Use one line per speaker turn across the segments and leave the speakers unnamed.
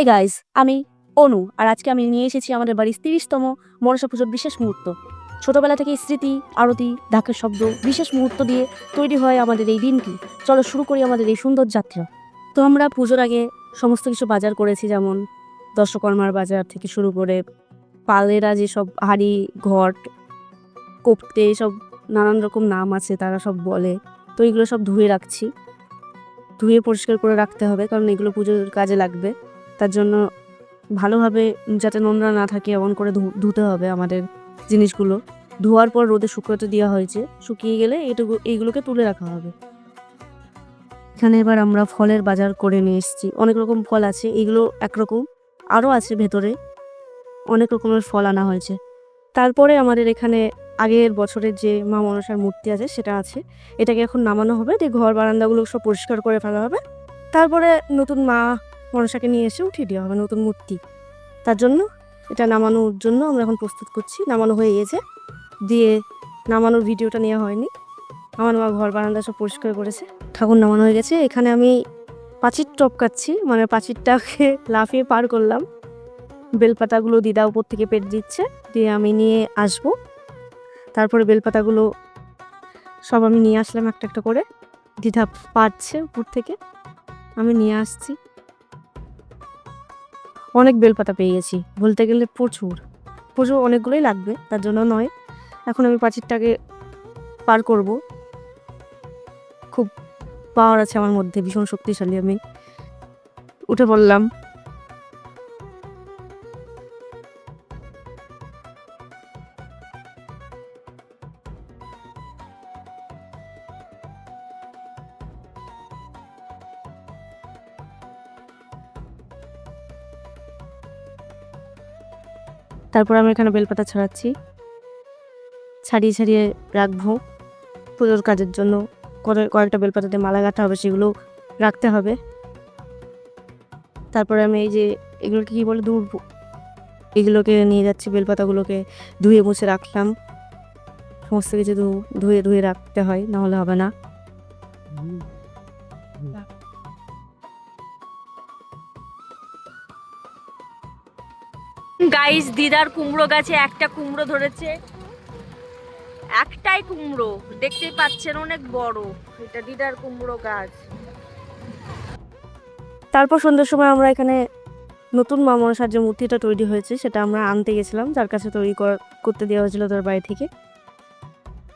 Hey guys আমি অনু, আর আজকে আমি নিয়ে এসেছি আমাদের বাড়ির তিরিশতম মনসা পুজোর বিশেষ মুহূর্ত। ছোটবেলা থেকে স্মৃতি, আরতি ঢাকের শব্দ, বিশেষ মুহূর্ত দিয়ে তৈরি হয় আমাদের এই দিনটি। চলো শুরু করি আমাদের এই সুন্দর যাত্রা। তো আমরা পুজোর আগে সমস্ত কিছু বাজার করেছি, যেমন দর্শকর্মার বাজার থেকে শুরু করে পালেরা যেসব হাড়ি, ঘট, কোপতে সব নানান রকম নাম আছে, তারা সব বলে। তো এগুলো সব ধুয়ে রাখছি। ধুয়ে পরিষ্কার করে রাখতে হবে, কারণ এগুলো পুজোর কাজে লাগবে। তার জন্য ভালোভাবে যাতে নোংরা না থাকে, এমন করে ধুতে হবে আমাদের জিনিসগুলো। ধোয়ার পর রোদে শুকোতে দেওয়া হয়েছে। শুকিয়ে গেলে এটুকু এইগুলোকে তুলে রাখা হবে। এখানে এবার আমরা ফলের বাজার করে নিয়ে এসেছি। অনেক রকম ফল আছে। এগুলো একরকম। আরও আছে ভেতরে। অনেক রকমের ফল আনা হয়েছে। তারপরে আমাদের এখানে আগের বছরের যে মা মনসার মূর্তি আছে, সেটা আছে। এটাকে এখন নামানো হবে। দিয়ে ঘর বারান্দাগুলো সব পরিষ্কার করে ফেলা হবে। তারপরে নতুন মা মনসাকে নিয়ে এসে উঠিয়ে দেওয়া হবে নতুন মূর্তি। তার জন্য এটা নামানোর জন্য আমরা এখন প্রস্তুত করছি। নামানো হয়ে গেছে। দিয়ে নামানোর ভিডিওটা নেওয়া হয়নি। আমার মা ঘর বারান্দা সব পরিষ্কার করেছে। ঠাকুর নামানো হয়ে গেছে। এখানে আমি পাঁচির টপকাচ্ছি মানে পাঁচিরটাকে লাফিয়ে পার করলাম। বেলপাতাগুলো দিদা উপর থেকে পেট দিচ্ছে। দিয়ে আমি নিয়ে আসব। তারপরে বেলপাতাগুলো সব আমি নিয়ে আসলাম একটা একটা করে। দিদা পারছে উপর থেকে। আমি নিয়ে আসছি। অনেক বেলপাতা পেয়ে গেছি বলতে গেলে প্রচুর। প্রচুর অনেকগুলোই লাগবে, তার জন্য নয়। এখন আমি পাঁচিরটাকে পার করব। খুব পাওয়ার আছে আমার মধ্যে, ভীষণ শক্তিশালী আমি। উঠে পড়লাম। তারপর আমি এখানে বেলপাতা ছড়াচ্ছি। ছাড়িয়ে ছাড়িয়ে রাখব পুজোর কাজের জন্য। কয়েকটা বেলপাতাতে মালা গাঁথা হবে, সেগুলো রাখতে হবে। তারপরে আমি এই যে এগুলোকে কী বলে দূর এগুলোকে নিয়ে যাচ্ছি, বেলপাতাগুলোকে ধুয়ে মুছে রাখলাম। সমস্ত কিছু ধুয়ে ধুয়ে রাখতে হয়, নাহলে হবে না।
গাইস দিদার কুমড়ো গাছে একটা কুমড়ো ধরেছে। একটাই কুমড়ো, দেখতেই পাচ্ছেন অনেক বড়। এটা দিদার কুমড়ো গাছ।
তারপর সন্ধ্যের সময় আমরা এখানে নতুন মা মনসার যে মূর্তিটা তৈরি হয়েছে, সেটা আমরা আনতে গেছিলাম। যার কাছে তৈরি কর- করতে দেওয়া হয়েছিল তার বাড়ি থেকে।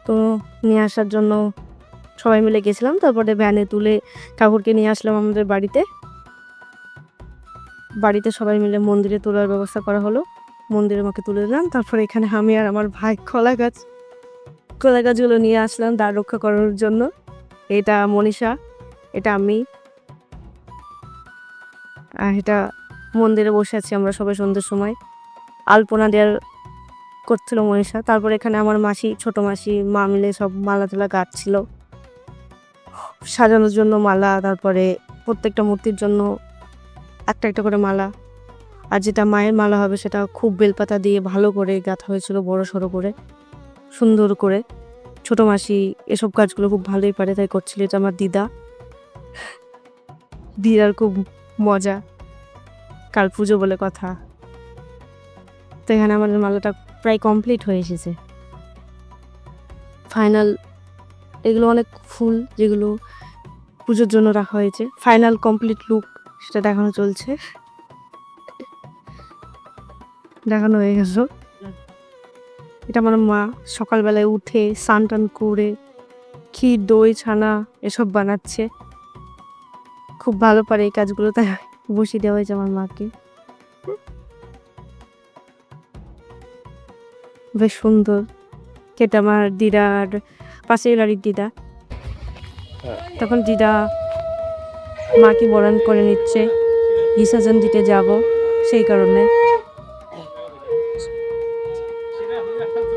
তো নিয়ে আসার জন্য সবাই মিলে গেছিলাম। তারপরে ভ্যানে তুলে ঠাকুরকে নিয়ে আসলাম আমাদের বাড়িতে। বাড়িতে সবাই মিলে মন্দিরে তোলার ব্যবস্থা করা হলো। মন্দিরে আমাকে তুলে দিলাম। তারপরে এখানে আমি আর আমার ভাই কলা গাছ। কলা গাছগুলো নিয়ে আসলাম দ্বার রক্ষা করার জন্য। এটা মনীষা, এটা আমি। আর এটা মন্দিরে বসে আছি আমরা সবাই সন্ধ্যের সময়। আলপনা দেওয়ার করছিল মনীষা। তারপর এখানে আমার মাসি, ছোট মাসি, মা মিলে সব মালা তোলা গাছ ছিল সাজানোর জন্য মালা, তারপরে প্রত্যেকটা মূর্তির জন্য একটা একটা করে মালা। আর যেটা মায়ের মালা হবে সেটা খুব বেলপাতা দিয়ে ভালো করে গাঁথা হয়েছিল, বড় সড়ো করে, সুন্দর করে। ছোট মাসি এসব কাজগুলো খুব ভালোই পারে, তাই করছিল, এটা আমার দিদা। দিদার খুব মজা, কাল পুজো বলে কথা। তো এখানে আমাদের মালাটা প্রায় কমপ্লিট হয়ে এসেছে। ফাইনাল এগুলো অনেক ফুল যেগুলো পুজোর জন্য রাখা হয়েছে। ফাইনাল কমপ্লিট লুক সেটা দেখানো চলছে। দেখানো হয়ে গেছে এটা আমার মা সকালবেলায় উঠে স্নান টান করে ক্ষীর দই ছানা এসব বানাচ্ছে। খুব ভালো পারে এই কাজগুলো তাই বসিয়ে দেওয়া হয়েছে আমার মাকে। বেশ সুন্দর। কেটে আমার দিদার পাশের বাড়ির দিদা। তখন দিদা মাকে বরণ করে নিচ্ছে। বিসর্জন দিতে যাব, সেই কারণে।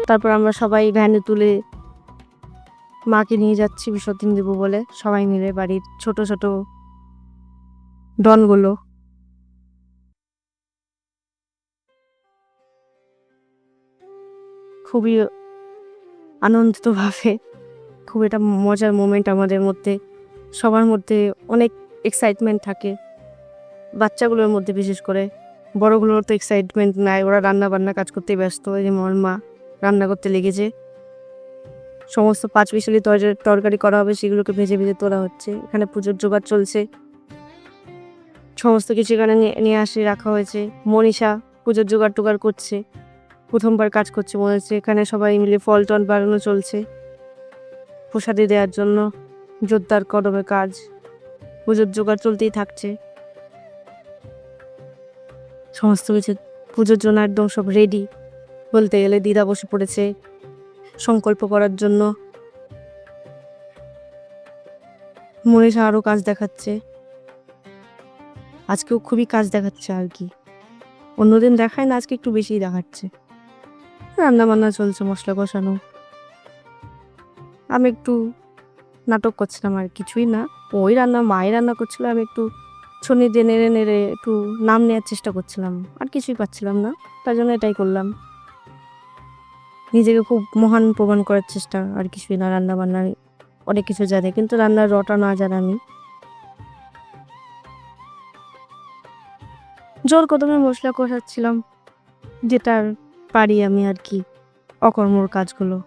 তারপর আমরা সবাই ভ্যানে তুলে মাকে নিয়ে যাচ্ছি, বিসর্জন দেবো বলে। সবাই মিলে বাড়ির ছোট ছোট ডনগুলো। খুবই আনন্দিতভাবে, খুব এটা মজার মোমেন্ট আমাদের মধ্যে। সবার মধ্যে অনেক এক্সাইটমেন্ট থাকে। বাচ্চাগুলোর মধ্যে বিশেষ করে। বড়গুলোর তো এক্সাইটমেন্ট নাই। ওরা রান্না বান্না কাজ করতে ব্যস্ত। যে আমার মা রান্না করতে লেগেছে। সমস্ত পাঁচ মিশালি তরকারি- করা হবে, সেগুলোকে ভেজে ভেজে তোলা হচ্ছে। এখানে পুজোর জোগাড় চলছে। সমস্ত কিছু এখানে নিয়ে আসে, রাখা হয়েছে। মনীষা পুজোর জোগাড় টোগাড় করছে। প্রথমবার কাজ করছে মনে হচ্ছে। এখানে সবাই মিলে ফল টল বাড়ানো চলছে। প্রসাদে দেওয়ার জন্য। জোরদার কদমে কাজ। পুজোর জোগাড় চলতেই থাকছে। সমস্ত কিছু পুজোর জন্য একদম সব রেডি বলতে গেলে দিদা বসে পড়েছে সংকল্প করার জন্য। মনীষা আরও কাজ দেখাচ্ছে। আজকেও খুবই কাজ দেখাচ্ছে আর কি। অন্যদিন দেখায় না, আজকে একটু বেশিই দেখাচ্ছে। রান্না বান্না চলছে, মশলা কষানো। আমি একটু নাটক করছিলাম আর কিছুই না। ওই রান্না মায়ের রান্না করছিল, আমি একটু ছনি দিয়ে নেড়ে নেড়ে একটু নাম নেওয়ার চেষ্টা করছিলাম, আর কিছুই পাচ্ছিলাম না। তার জন্য এটাই করলাম। নিজেকে খুব মহান প্রমাণ করার চেষ্টা, আর কিছুই না রান্না বান্নার অনেক কিছু জানে, কিন্তু রান্নার রটা না জানা আমি। জোর কদমে মশলা কষাচ্ছিলাম যেটা পারি আমি আর কি, অকর্মর কাজগুলো।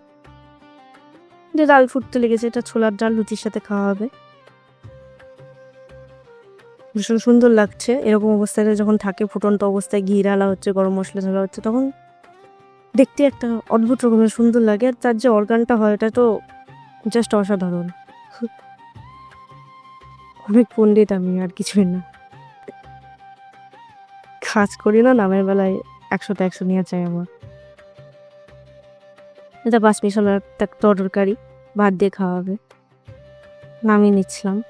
যে ডাল ফুটতে লেগেছে, এটা ছোলার ডাল লুচির সাথে খাওয়া হবে। ভীষণ সুন্দর লাগছে। এরকম অবস্থায় যখন থাকে, ফুটন্ত অবস্থায় ঘি ঢালা হচ্ছে, গরম মশলা ঢালা হচ্ছে, তখন দেখতে একটা অদ্ভুত রকমের সুন্দর লাগে। আর তার যে অর্গানটা হয়, এটা তো জাস্ট অসাধারণ। অনেক পণ্ডিত আমি, আর কিছুই না। কাজ করি না, নামের বেলায় একশোটা একশো নিয়ে চাই আমার। এটা পাঁচ মিশালার একটা তরকারি, ভাত দিয়ে খাওয়া হবে নামিয়ে নিচ্ছিলাম।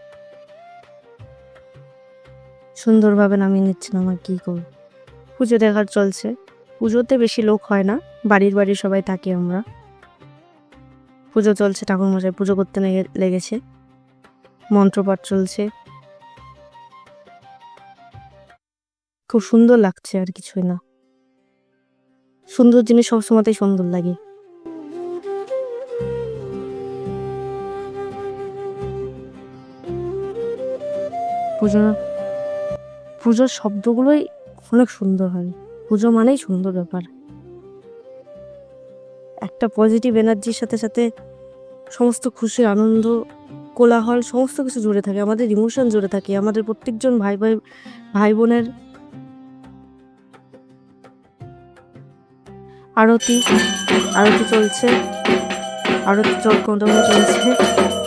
সুন্দরভাবে নামিয়ে নিচ্ছিলাম আর কী করব। পুজো দেখার চলছে। পুজোতে বেশি লোক হয় না, বাড়ির বাড়ির সবাই থাকি আমরা। পুজো চলছে ঠাকুর মশাই পুজো করতে লেগে- লেগেছে। মন্ত্রপাঠ চলছে। খুব সুন্দর লাগছে আর কিছুই না। সুন্দর জিনিস সবসময়তেই সুন্দর লাগে। পুজো পুজোর শব্দগুলোই অনেক সুন্দর হয়। পুজো মানেই সুন্দর ব্যাপার। একটা পজিটিভ এনার্জির সাথে সাথে সমস্ত খুশি, আনন্দ, কোলাহল সমস্ত কিছু জুড়ে থাকে। আমাদের ইমোশন জুড়ে থাকে। আমাদের প্রত্যেকজন ভাই ভাই ভাই বোনের আরতি আরতি চলছে। আরতি চল চলছে।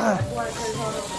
Ah.